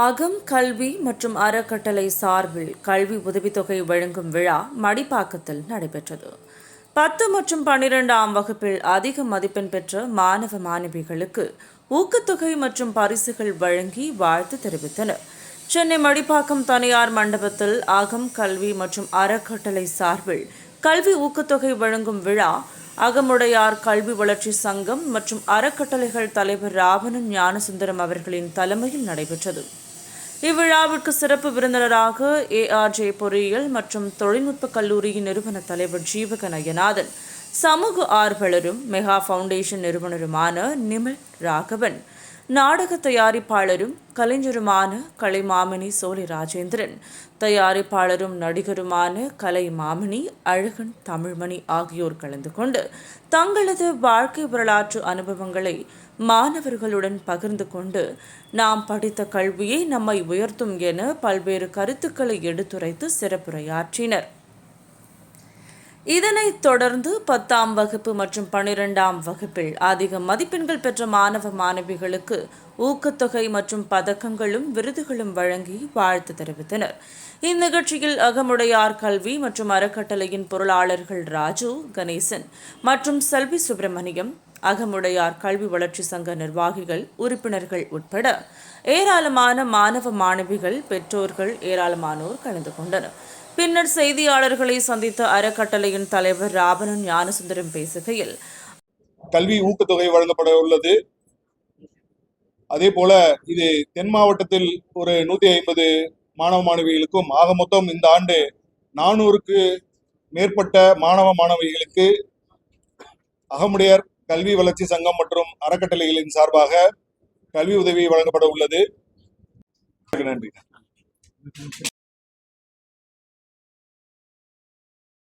அகம் கல்வி மற்றும் அறக்கட்டளை சார்பில் கல்வி உதவித்தொகை வழங்கும் விழா மடிப்பாக்கத்தில் நடைபெற்றது. பத்து மற்றும் பன்னிரெண்டாம் வகுப்பில் அதிக மதிப்பெண் பெற்ற மாணவ மாணவிகளுக்கு ஊக்கத்தொகை மற்றும் பரிசுகள் வழங்கி வாழ்த்து தெரிவித்தனர். சென்னை மடிப்பாக்கம் தனியார் மண்டபத்தில் அகம் கல்வி மற்றும் அறக்கட்டளை சார்பில் கல்வி ஊக்கத்தொகை வழங்கும் விழா அகமுடையார் கல்வி வளர்ச்சி சங்கம் மற்றும் அறக்கட்டளைகள் தலைவர் ராவணன் ஞானசுந்தரம் அவர்களின் தலைமையில் நடைபெற்றது. இவ்விழாவிற்கு சிறப்பு விருந்தினராக ஏஆர்ஜே பொறியியல் மற்றும் தொழில்நுட்ப கல்லூரியின் நிறுவன தலைவர் ஜீவக நயநாதன் சமூக ஆர்வலரும் மெகா ஃபவுண்டேஷன் நிறுவனருமான நிமில் ராகவன் நாடக தயாரிப்பாளரும் கலைஞருமான கலைமாமணி சோழி ராஜேந்திரன் தயாரிப்பாளரும் நடிகருமான கலை மாமணி அழகன் தமிழ்மணி ஆகியோர் கலந்து கொண்டு தங்களது வாழ்க்கை வரலாற்று அனுபவங்களை மாணவர்களுடன் பகிர்ந்து கொண்டு நாம் படித்த கல்வியை நம்மை உயர்த்தும் என பல்வேறு கருத்துக்களை எடுத்துரைத்து சிறப்புரையாற்றினர். இதனைத் தொடர்ந்து பத்தாம் வகுப்பு மற்றும் பனிரெண்டாம் வகுப்பில் அதிக மதிப்பெண்கள் பெற்ற மாணவ மாணவிகளுக்கு ஊக்கத்தொகை மற்றும் பதக்கங்களும் விருதுகளும் வழங்கி வாழ்த்து தெரிவித்தனர். இந்நிகழ்ச்சியில் அகமுடையார் கல்வி மற்றும் அறக்கட்டளையின் பொருளாளர்கள் ராஜு கணேசன் மற்றும் செல்வி சுப்பிரமணியம் அகமுடையார் கல்வி வளர்ச்சி சங்க நிர்வாகிகள் உறுப்பினர்கள் உட்பட ஏராளமான மாணவ மாணவிகள் பெற்றோர்கள் ஏராளமானோர் கலந்து கொண்டனர். பின்னர் செய்தியாளர்களை சந்தித்த அறக்கட்டளையின் தலைவர் ராவணன் ஞானசுந்தரம் பேசுகையில் கல்வி ஊக்கத்தொகை வழங்கப்பட உள்ளது. அதே போல இது தென் மாவட்டத்தில் ஒரு நூத்தி ஐம்பது மாணவ மாணவிகளுக்கும் ஆக மொத்தம் இந்த ஆண்டு நானூறுக்கு மேற்பட்ட மாணவ மாணவிகளுக்கு அகமுடையார் கல்வி வளர்ச்சி சங்கம் மற்றும் அறக்கட்டளைகளின் சார்பாக கல்வி உதவி வழங்கப்பட உள்ளது. நன்றி.